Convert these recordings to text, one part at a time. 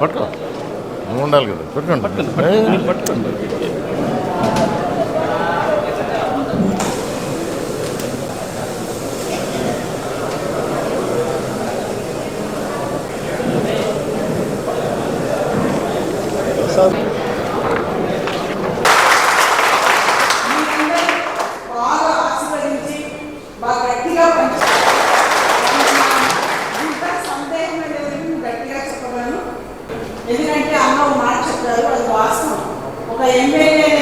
పట్టుకో ఉండాలి కదా పెట్టుకోండి. పట్టుకోండి బాగా ఆశీర్వదించి బాగా గట్టిగా పంచారు ఇంత సందేహం అనేది నేను గట్టిగా చెప్పగలను ఎందుకంటే అన్న ఒక మాట చెప్పారు అది వాస్తవం ఒక ఎమ్మెల్యే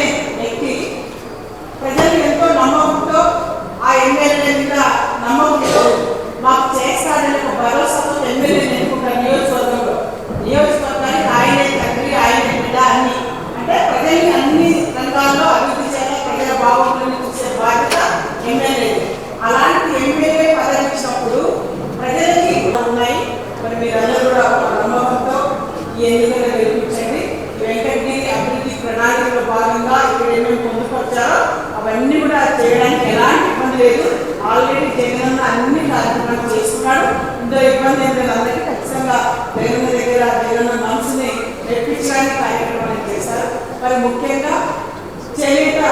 వచ్చారో అవన్నీ కూడా చేయడానికి ఎలాంటి ఇబ్బంది లేదు. ఆల్రెడీ జగన్ అన్ని కార్యక్రమాలు చేసుకున్నాడు ఇందులో ఇబ్బంది ఏం లేదు అందరికీ ఖచ్చితంగా జగన్ దగ్గర జగన్ మనసుని మెప్పించడానికి కార్యక్రమాలు చేశారు. మరి ముఖ్యంగా చేనేత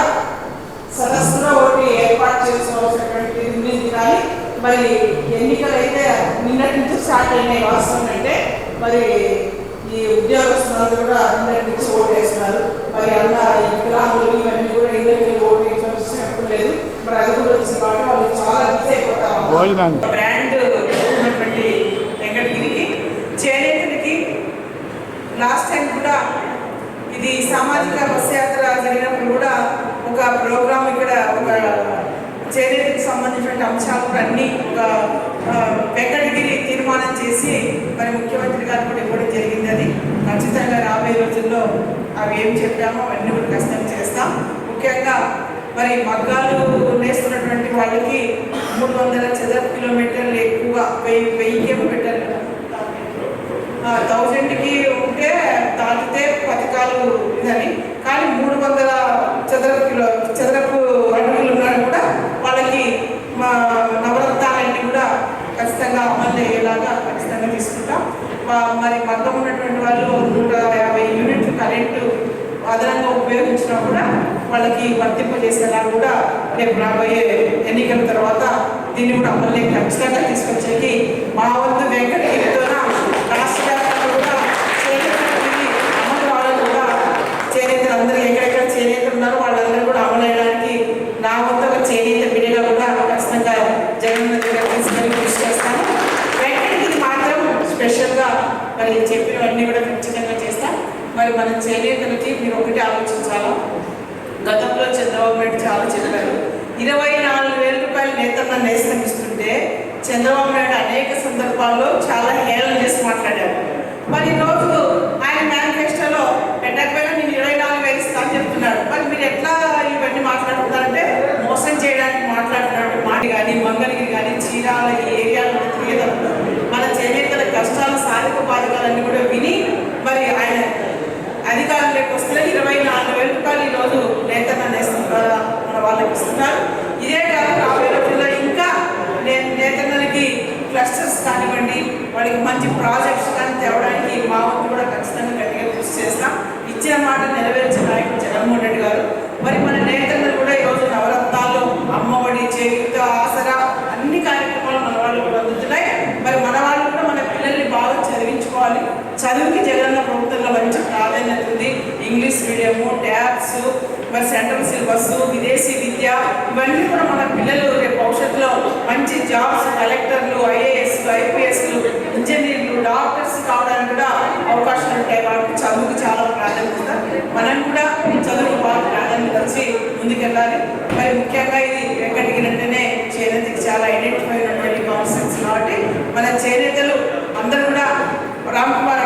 సదస్సులో ఒకటి ఏర్పాటు చేసుకోవాల్సినటువంటి ఉంది కానీ మరి ఎన్నికలు అయితే నిన్నటి నుంచి స్టార్ట్ అయినాయి వాస్తవం అంటే మరి ఈ ఉద్యోగస్తులు కూడా అందరి నుంచి ఓటేస్తున్నారు. మరి అన్న ఈ వికలాంగులు ఇవన్నీ కూడా ఇళ్ళకి ఓటు వేసిన ఎప్పుడు లేదు మరి అది కూడా వచ్చిన కాబట్టి వాళ్ళు చాలా మిస్ అయిపోతారు భోజనాన్ని బ్రాండ్ ఉన్నటువంటి వెంకటగిరికి. చేనేతలకి లాస్ట్ టైం కూడా ఇది సామాజిక బస్ జరిగినప్పుడు కూడా ఒక ప్రోగ్రామ్ ఇక్కడ ఒక చేనేతకి సంబంధించిన అంశాలు అన్ని ఒక వెంకటగిరి తీర్మానం చేసి మరి ముఖ్యమంత్రి గారు కూడా ఇవ్వడం జరిగింది అది. ఖచ్చితంగా రాబోయే రోజుల్లో అవి ఏం చెప్పామో అవన్నీ కూడా ఖచ్చితంగా చేస్తాం. ముఖ్యంగా మరి మగ్గాలు నేస్తున్నటువంటి వాళ్ళకి మూడు వందల చదరపు కిలోమీటర్లు ఎక్కువ వెయ్యి వెయ్యి కిలోమీటర్లు. థౌజండ్కి ఉంటే దాటితే పథకాలు ఇదని కానీ మూడు వందల చదరపు కిలో చదరపు అడుగులు ఉన్నాడు కూడా వాళ్ళకి మా నవరత్నాలన్నీ కూడా ఖచ్చితంగా అమలు అయ్యేలాగా ఖచ్చితంగా తీసుకుంటాం. మా- మరి మగ్గం ఉన్నటువంటి వాళ్ళు నూట యాభై యూనిట్లు కరెంటు అదనంగా ఉపయోగించినా కూడా వాళ్ళకి వర్తింపజేసేలా కూడా రేపు రాబోయే ఎన్నికల తర్వాత దీన్ని కూడా అమలు ఖచ్చితంగా తీసుకొచ్చేకి మా వంతు వెంకటగిరితో రాష్ట్ర వ్యాప్తంగా కూడా చేనేతలకి అమలు కావాలని కూడా చేనేతలు ఎక్కడెక్కడ చేనేతలు ఉన్నారో వాళ్ళందరూ కూడా అమలు అయ్యడానికి నా వంతు ఒక చేనేత బిడ్డగా కూడా ఖచ్చితంగా జగన్ దగ్గర తీసుకెళ్ళి కృషి చేస్తాను. వెంకటగిరి మాత్రం స్పెషల్గా మరి చెప్పినవన్నీ కూడా ఖచ్చితంగా చేస్తాం. మరి మనం చేనేతలకి మీరు ఒకటే ఆలోచించాలా? గతంలో చంద్రబాబు నాయుడు చాలా చెప్పారు. ఇరవై నాలుగు వేల రూపాయలు నేతన్న నేస్తం ఇస్తుంటే చంద్రబాబు నాయుడు అనేక సందర్భాల్లో చాలా హేళన చేసి మాట్లాడారు. మరి ఈరోజు ఆయన మేనిఫెస్టోలో పెట్టకపోయినా నేను ఇరవై నాలుగు వేలు ఇస్తాను చెప్తున్నాడు. మరి మీరు ఎట్లా ఇవన్నీ మాట్లాడుతున్నారంటే మోసం చేయడానికి మాట్లాడుతున్నాడు. మాట కానీ మంగళగిరి కానీ చీరాల ఈ ఏరియాలో తిరిగేటప్పుడు మన చేనేతల కష్టాలు సాధిక బాధకాలన్నీ కూడా విని మరి ఆయన అధికారులకు వస్తే ఇరవై నాలుగు వేల రూపాయలు ఈరోజు నేతన్న నేస్తం ద్వారా మన వాళ్ళకి ఇస్తున్నారు ఇదే కాదు రాబోయే రోజుల్లో ఇంకా నేను నేతన్నలకి క్లస్టర్స్ కానివ్వండి వాళ్ళకి మంచి ప్రాజెక్ట్స్ కానీ తేవడానికి మా వంతు కూడా ఖచ్చితంగా గట్టిగా కృషి చేస్తాం. ఇచ్చే మాట నెరవేర్చిన నాయకుడు జగన్మోహన్ రెడ్డి గారు. మరి మన నేతన్నలు కూడా ఈరోజు నవరత్నాలు అమ్మఒడి చేయుత ఆసరా అన్ని కార్యక్రమాలు మన వాళ్ళు కూడా అందుతున్నాయి. మరి మన వాళ్ళు కూడా మన పిల్లల్ని బాగా చదివించుకోవాలి. చదువుకి జగనన్న ప్రభుత్వంలో మంచి ప్రాధాన్యత ఉంది. ఇంగ్లీష్ మీడియము ట్యాబ్స్ మరి సెంట్రల్ సిలబస్ విదేశీ విద్య ఇవన్నీ కూడా మన పిల్లలు రేపు భవిష్యత్తులో మంచి జాబ్స్ కలెక్టర్లు ఐఏఎస్ ఐపీఎస్లు ఇంజనీర్లు డాక్టర్స్ కావడానికి కూడా అవకాశాలు ఉంటాయి. వాళ్ళకి చదువుకు చాలా ప్రాధాన్యత మనం కూడా చదువుకు బాగా ప్రాధాన్యత వచ్చి ముందుకెళ్ళాలి. మరి ముఖ్యంగా ఇది ఎక్కడికి అంటేనే చేనేతకి చాలా ఐడెంటిఫై ఉన్నటువంటి కాన్సెప్ట్స్ కాబట్టి మన చేనేతలు అందరూ కూడా రామ్ కుమార్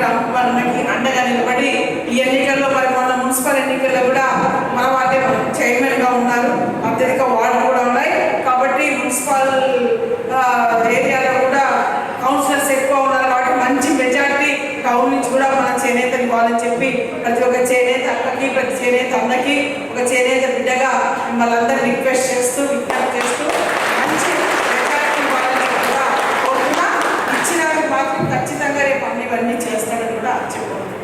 అన్న కుటుంబానికి అండగా నిలబడి ఈ ఎన్నికల్లో మరి మన మున్సిపల్ ఎన్నికల్లో కూడా మన వాళ్ళే చైర్మన్గా ఉన్నారు. అత్యధిక వార్డులు కూడా ఉన్నాయి. కాబట్టి మున్సిపల్ ఏరియాలో కూడా కౌన్సిలర్స్ ఎక్కువ ఉన్నారు కాబట్టి మంచి మెజారిటీ టౌన్ నుంచి కూడా మన చేనేతని ఇవ్వాలని చెప్పి ప్రతి ఒక్క చేనేత అక్కకి ప్రతి చేనేత అన్నకి ఒక చేనేత బిడ్డగా మిమ్మల్ని అందరూ రిక్వెస్ట్ చేస్తూ విజ్ఞప్తి చేస్తూ জীবন